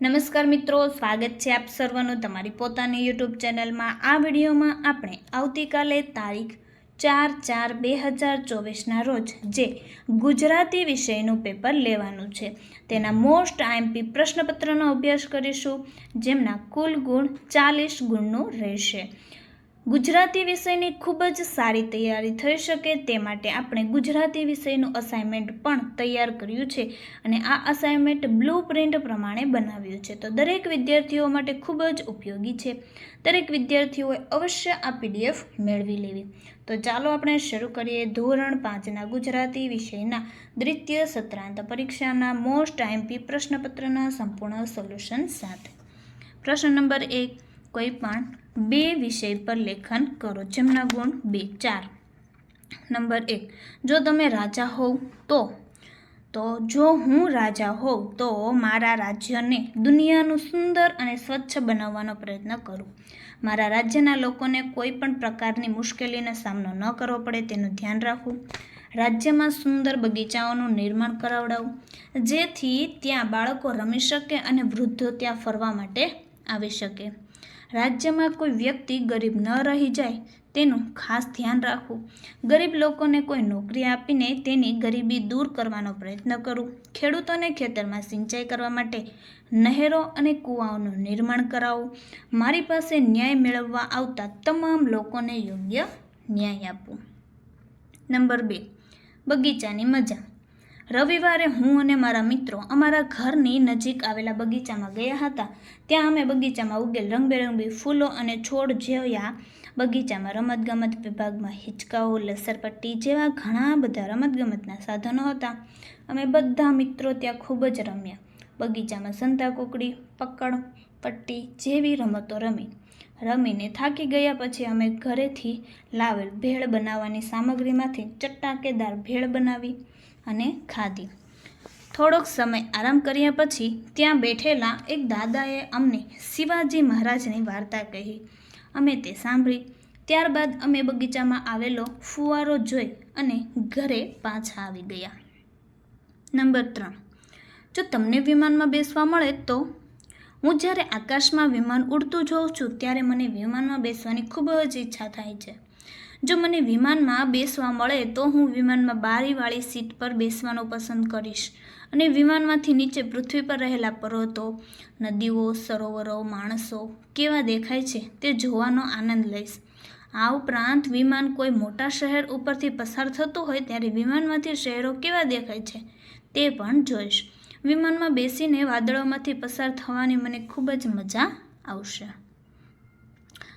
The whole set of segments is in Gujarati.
નમસ્કાર મિત્રો, સ્વાગત છે આપ સર્વનું તમારી પોતાની યુટ્યુબ ચેનલમાં. આ વિડીયોમાં આપણે આવતીકાલે તારીખ ચાર ચાર બે હજાર ચોવીસના રોજ જે ગુજરાતી વિષયનું પેપર લેવાનું છે, તેના મોસ્ટ આઈએમપી પ્રશ્નપત્રનો અભ્યાસ કરીશું, જેમના કુલ ગુણ ચાલીસ ગુણનું રહેશે. ગુજરાતી વિષયની ખૂબ જ સારી તૈયારી થઈ શકે તે માટે આપણે ગુજરાતી વિષયનું અસાઇનમેન્ટ પણ તૈયાર કર્યું છે અને આ અસાઇનમેન્ટ બ્લુ પ્રિન્ટ પ્રમાણે બનાવ્યું છે. તો દરેક વિદ્યાર્થીઓ માટે ખૂબ જ ઉપયોગી છે. દરેક વિદ્યાર્થીઓએ અવશ્ય આ પીડીએફ મેળવી લેવી. તો ચાલો આપણે શરૂ કરીએ ધોરણ પાંચના ગુજરાતી વિષયના દ્વિતીય સત્રાંત પરીક્ષાના મોસ્ટ આઈમપી પ્રશ્નપત્રના સંપૂર્ણ સોલ્યુશન સાથે. પ્રશ્ન નંબર એક, કોઈ પણ બે વિષય પર લેખન કરો. જેમના ગુણ બે, ચાર. નંબર એક, જો તમે રાજા હોવ તો તો જો હું રાજા હોઉં તો મારા રાજ્યને દુનિયાનું સુંદર અને સ્વચ્છ બનાવવાનો પ્રયત્ન કરું. મારા રાજ્યના લોકોને કોઈ પણ પ્રકારની મુશ્કેલીનો સામનો ન કરવો પડે, તેનું ધ્યાન રાખવું. રાજ્યમાં સુંદર બગીચાઓનું નિર્માણ કરાવડાવું. જેથી ત્યાં બાળકો રમી શકે અને વૃદ્ધો ત્યાં ફરવા માટે આવી શકે. રાજ્યમાં કોઈ વ્યક્તિ ગરીબ ન રહી જાય તેનું ખાસ ધ્યાન રાખવું. ગરીબ લોકોને કોઈ નોકરી આપીને તેની ગરીબી દૂર કરવાનો પ્રયત્ન કરું. ખેડૂતોને ખેતરમાં સિંચાઈ કરવા માટે નહેરો અને કૂવાઓનું નિર્માણ કરાવવું મારી પાસે ન્યાય મેળવવા આવતા તમામ લોકોને યોગ્ય ન્યાય આપવું નંબર બે. બગીચાની મજા. રવિવારે હું અને મારા મિત્રો અમારા ઘરની નજીક આવેલા બગીચામાં ગયા હતા. ત્યાં અમે બગીચામાં ઉગેલ રંગબેરંગી ફૂલો અને છોડ જોયા બગીચામાં રમતગમત વિભાગમાં હિંચકાઓ, લસરપટ્ટી જેવા ઘણા બધા રમતગમતના સાધનો હતા. અમે બધા મિત્રો ત્યાં ખૂબ જ રમ્યા. બગીચામાં સંતા કુકડી, પકડ, પટ્ટી જેવી રમતો રમી. રમીને થાકી ગયા પછી અમે ઘરેથી લાવેલ ભેળ બનાવવાની સામગ્રીમાંથી ચટાકેદાર ભેળ બનાવી અને ખાધી. થોડોક સમય આરામ કર્યા પછી ત્યાં બેઠેલા એક દાદાએ અમને શિવાજી મહારાજની વાર્તા કહી. અમે તે સાંભળી. ત્યારબાદ અમે બગીચામાં આવેલો ફુવારો જોઈ અને ઘરે પાછા આવી ગયા. નંબર ત્રણ. જો તમને વિમાનમાં બેસવા મળે તો? હું જ્યારે આકાશમાં વિમાન ઉડતું જોઉં છું, ત્યારે મને વિમાનમાં બેસવાની ખૂબ જ ઈચ્છા થાય છે. જો મને વિમાનમાં બેસવા મળે તો હું વિમાનમાં બારીવાળી સીટ પર બેસવાનું પસંદ કરીશ. અને વિમાનમાંથી નીચે પૃથ્વી પર રહેલા પર્વતો, નદીઓ, સરોવરો, માણસો કેવા દેખાય છે તે જોવાનો આનંદ લઈશ. આ ઉપરાંત વિમાન કોઈ મોટા શહેર ઉપરથી પસાર થતું હોય ત્યારે વિમાનમાંથી શહેરો કેવા દેખાય છે તે પણ જોઈશ. વિમાનમાં બેસીને વાદળોમાંથી પસાર થવાની મને ખૂબ જ મજા આવશે.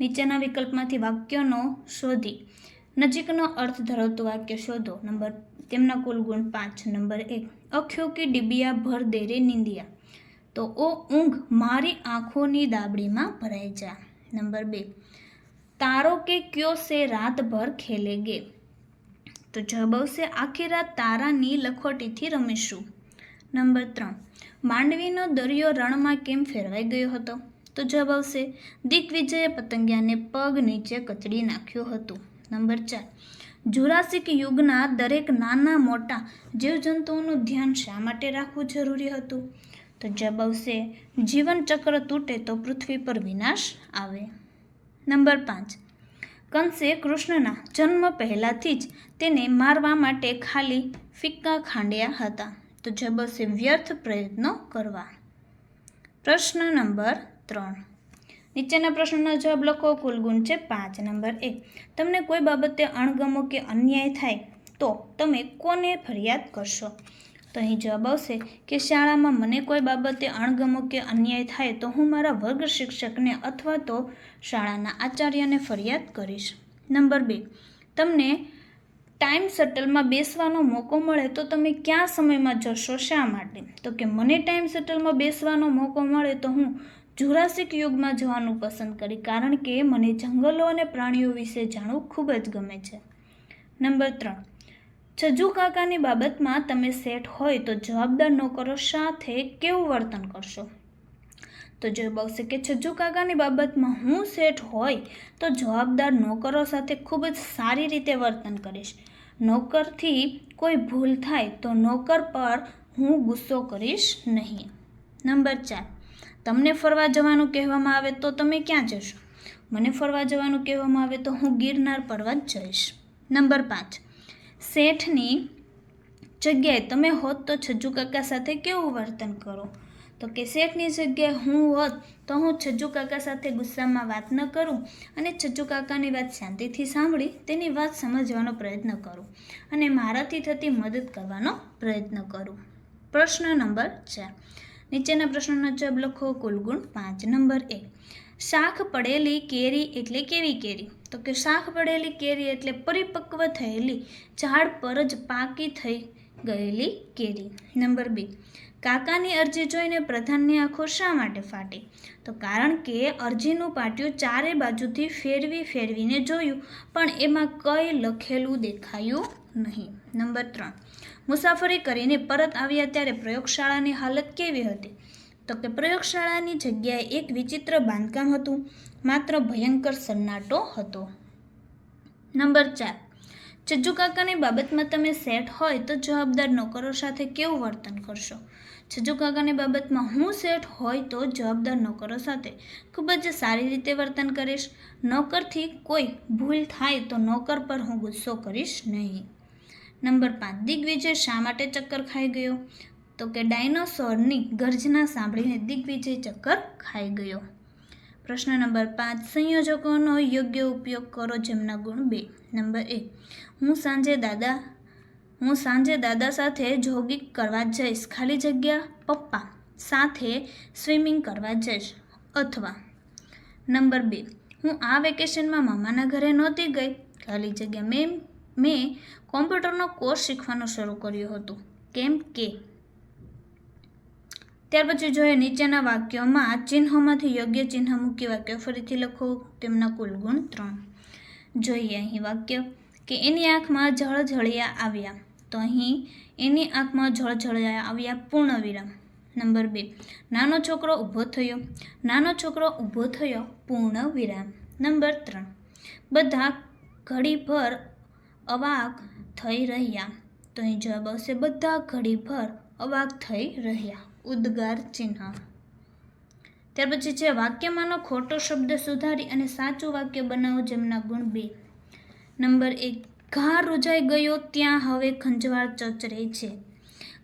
નીચેના વિકલ્પમાંથી વાક્યોનો શોધી. નજીકનો અર્થ ધરાવતું વાક્ય શોધો. નંબર, તેમના કુલ ગુણ પાંચ. નંબર એક, અખ્યો કે ડીબિયા ભર દેરે નિંદિયા. તો ઓ ઊંઘ મારી આંખોની દાબડીમાં ભરાઈ જા. નંબર બે, તારો કે ક્યો સે રાત ભર ખેલેગે તો જબવશે આખી રાત તારાની લખોટીથી રમીશું. નંબર ત્રણ, માંડવીનો દરિયો રણમાં કેમ ફેરવાઈ ગયો હતો? તો જવાબ આવશે. દિગ્વિજયે પતંગિયાને પગ નીચે કચડી નાખ્યું હતું. નંબર ચાર. જુરાસિક યુગના દરેક નાના મોટા જીવજંતુઓનું ધ્યાન શા માટે રાખવું જરૂરી હતું? તો જવાબ આવશે, જીવનચક્ર તૂટે તો પૃથ્વી પર વિનાશ આવે. નંબર પાંચ. કંસે કૃષ્ણના જન્મ પહેલાંથી જ તેને મારવા માટે ખાલી ફિક્કા ખાંડ્યા હતા. તો જવાબ આવશે, વ્યર્થ પ્રયત્નો કરવા. પ્રશ્ન નંબર ત્રણ. નીચેના પ્રશ્નનો જવાબ લખો. કુલ ગુણ છે પાંચ. નંબર એક. તમને કોઈ બાબતે અણગમો કે અન્યાય થાય તો તમે કોને ફરિયાદ કરશો? તો અહીં જવાબ આવશે કે શાળામાં મને કોઈ બાબતે અણગમો કે અન્યાય થાય તો હું મારા વર્ગ શિક્ષકને અથવા તો શાળાના આચાર્યને ફરિયાદ કરીશ. નંબર બે. તમને ટાઈમ શટલમાં બેસવાનો મોકો મળે તો તમે કયા સમયમાં જશો? શા માટે? તો કે મને ટાઈમ શટલમાં બેસવાનો મોકો મળે તો હું જુરાસિક યુગમાં જવાનું પસંદ કરી કારણ કે મને જંગલો અને પ્રાણીઓ વિશે જાણવું ખૂબ જ ગમે છે. નંબર ત્રણ. છજુ કાકાની બાબતમાં તમે સેટ હોય તો જવાબદાર નોકરો સાથે કેવું વર્તન કરશો? તો જવાબ આવશે કે છજુ કાકાની બાબતમાં હું સેટ હોય તો જવાબદાર નોકરો સાથે ખૂબ જ સારી રીતે વર્તન કરીશ. નોકરથી કોઈ ભૂલ થાય તો નોકર પર હું ગુસ્સો કરીશ નહીં. નંબર ચાર. તમને ફરવા જવાનું કહેવામાં આવે તો તમે ક્યાં જશો? મને ફરવા જવાનું કહેવામાં આવે તો હું ગિરનાર પર્વત જઈશ. નંબર પાંચ. શેઠની જગ્યાએ તમે હોત તો છજ્જુ કાકા સાથે કેવું વર્તન કરો? તો કે શેઠની જગ્યાએ હું હોત તો હું છજ્જુ કાકા સાથે ગુસ્સામાં વાત ન કરું અને છજ્જુ કાકાની વાત શાંતિથી સાંભળી તેની વાત સમજવાનો પ્રયત્ન કરું અને મારાથી થતી મદદ કરવાનો પ્રયત્ન કરું. પ્રશ્ન નંબર ચાર. નીચેના પ્રશ્નોના જવાબ લખો કુલ ગુણ પાંચ, નંબર એક શાખ પડેલી કેરી એટલે કેવી કેરી? તો કે શાખ પડેલી કેરી એટલે પરિપક્વ થયેલી ઝાડ પર જ પાકી થઈ ગયેલી કેરી. નંબર બે. કાકાની અરજી જોઈને પ્રધાનની આંખો શા માટે ફાટી? તો કારણ કે અરજીનું પાટિયું ચારે બાજુથી ફેરવી ફેરવીને જોયું, પણ એમાં કંઈ લખેલું દેખાયું નહીં. નંબર ત્રણ. મુસાફરી કરીને પરત આવ્યા ત્યારે પ્રયોગશાળાની હાલત કેવી હતી? તો કે પ્રયોગશાળાની જગ્યાએ એક વિચિત્ર બાંધકામ હતું, માત્ર ભયંકર સન્નાટો હતો. નંબર ચાર. ચજ્જુ કાકાની બાબતમાં તમે સેટ હોય તો જવાબદાર નોકરો સાથે કેવું વર્તન કરશો? છજ્જુ કાકાની બાબતમાં હું સેટ હોય તો જવાબદાર નોકરો સાથે ખૂબ જ સારી રીતે વર્તન કરીશ. નોકરથી કોઈ ભૂલ થાય તો નોકર પર હું ગુસ્સો કરીશ નહીં. નંબર પાંચ, દિગ્વિજય શા માટે ચક્કર ખાઈ ગયો? તો કે ડાયનોસોરની ગર્જના સાંભળીને દિગ્વિજય ચક્કર ખાઈ ગયો. પ્રશ્ન નંબર પાંચ, સંયોજકોનો યોગ્ય ઉપયોગ કરો જેમના ગુણ બે. નંબર એ હું સાંજે દાદા, હું સાંજે દાદા સાથે જોગિંગ કરવા જઈશ. ખાલી જગ્યા પપ્પા સાથે સ્વિમિંગ કરવા જઈશ. અથવા નંબર બે, હું આ વેકેશનમાં મામાના ઘરે નહોતી ગઈ. ખાલી જગ્યા મેં મેં કોમ્પ્યુટરનો કોર્સ શીખવાનું શરૂ કર્યું હતું. કેમ કે? ત્યાર પછી જોઈએ નીચેના વાક્યોમાં ચિહ્નોમાંથી યોગ્ય ચિહ્ન મૂકી વાક્યો ફરીથી લખો, તેમના કુલ ગુણ ત્રણ. જોઈએ અહીં વાક્ય, કે એની આંખમાં ઝળઝળિયા આવ્યા. તો અહીં એની આંખમાં ઝળઝળિયા આવ્યા પૂર્ણ વિરામ નંબર બે, નાનો છોકરો ઊભો થયો. નાનો છોકરો ઊભો થયો પૂર્ણ વિરામ નંબર ત્રણ, બધા ઘડીભર અવાક થઈ રહ્યા. તો અહીં જવાબ આવશે, બધા ઘડીભર અવાક થઈ રહ્યા. ઉદ્ગાર ચિહ્ન. ત્યાર પછી છે, વાક્યમાંનો ખોટો શબ્દ સુધારી અને સાચું વાક્ય બનાવો જેમના ગુણ બે. નંબર એક, ઘા રૂજાઈ ગયો ત્યાં હવે ખંજવાળ ચચરે છે.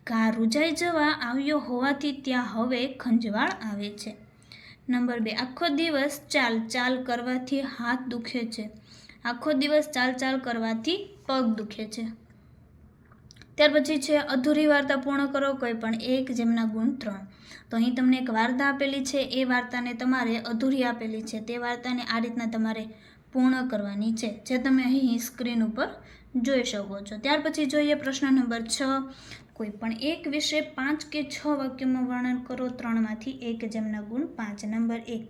ઘા રૂજાઈ જવા આવ્યો હોવાથી ત્યાં હવે ખંજવાળ આવે છે. નંબર બે, આખો દિવસ ચાલ ચાલ કરવાથી હાથ દુખે છે. આખો દિવસ ચાલ ચાલ કરવાથી પગ દુખે છે. ત્યાર પછી છે, અધૂરી વાર્તા પૂર્ણ કરો કોઈ પણ એક જેમના ગુણ ત્રણ. તો અહીં તમને એક વાર્તા આપેલી છે, એ વાર્તાને તમારે અધૂરી આપેલી છે, તે વાર્તાને આ રીતના તમારે પૂર્ણ કરવાની છે, જે તમે અહીં સ્ક્રીન ઉપર જોઈ શકો છો. ત્યાર પછી જોઈએ પ્રશ્ન નંબર છ. કોઈ પણ એક વિશે પાંચ કે છ વાક્યોમાં વર્ણન કરો, ત્રણમાંથી એક જેમના ગુણ પાંચ. નંબર એક,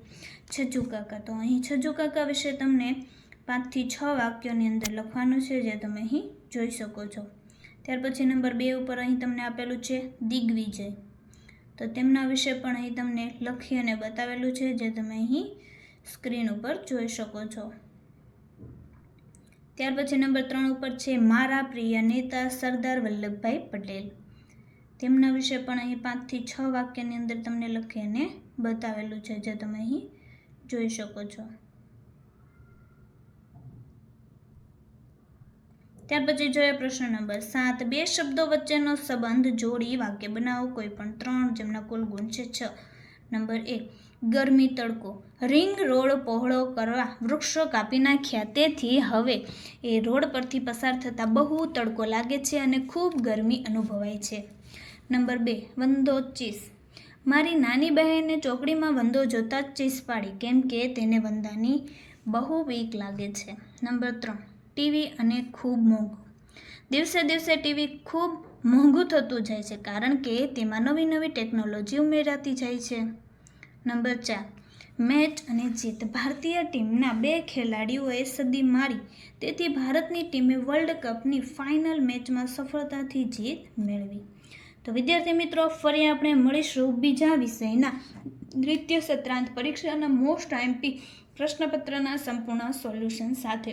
છજુ કાકા. તો અહીં છજુ કાકા વિશે તમને પાંચથી છ વાક્યોની અંદર લખવાનું છે જે તમે અહીં જોઈ શકો છો. ત્યાર પછી નંબર બે ઉપર અહીં તમને આપેલું છે દિગ્વિજય. તો તેમના વિશે પણ અહીં તમને લખી અને બતાવેલું છે જે તમે અહીં સ્ક્રીન ઉપર જોઈ શકો છો. ત્યાર પછી નંબર ત્રણ ઉપર છે મારા પ્રિય નેતા સરદાર વલ્લભભાઈ પટેલ. તેમના વિશે પણ અહીં પાંચથી છ વાક્યની અંદર તમને લખી અને બતાવેલું છે જે તમે અહીં જોઈ શકો છો. ત્યાર પછી જોઈએ પ્રશ્ન નંબર સાત. બે શબ્દો વચ્ચેનો સંબંધ જોડી વાક્ય બનાવો. કોઈ પણ ત્રણ જેમના કુલ ગુણ છે છ. નંબર એક. ગરમી તડકો. રિંગ રોડ પહોળો કરવા વૃક્ષો કાપી નાખ્યા. તેથી હવે એ રોડ પરથી પસાર થતાં બહુ તડકો લાગે છે અને ખૂબ ગરમી અનુભવાય છે. નંબર બે. વંદો ચીસ. મારી નાની બહેને ચોકડીમાં વંદો જોતાં જ ચીસ પાડી. કેમ કે તેને વંદાની બહુ વીક લાગે છે. નંબર ત્રણ. ટીવી અને ખૂબ મોંઘું. દિવસે દિવસે ટીવી ખૂબ મોંઘું થતું જાય છે કારણ કે તેમાં નવી નવી ટેકનોલોજી ઉમેરાતી જાય છે. નંબર ચાર, મેચ અને જીત. ભારતીય ટીમના બે ખેલાડીઓએ સદી મારી. તેથી ભારતની ટીમે વર્લ્ડ કપની ફાઇનલ મેચમાં સફળતાથી જીત મેળવી. તો વિદ્યાર્થી મિત્રો, ફરી આપણે મળીશું બીજા વિષયના દ્વિતીય સત્રાંત પરીક્ષાના મોસ્ટ આઈમ્પી પ્રશ્નપત્રના સંપૂર્ણ સોલ્યુશન સાથે.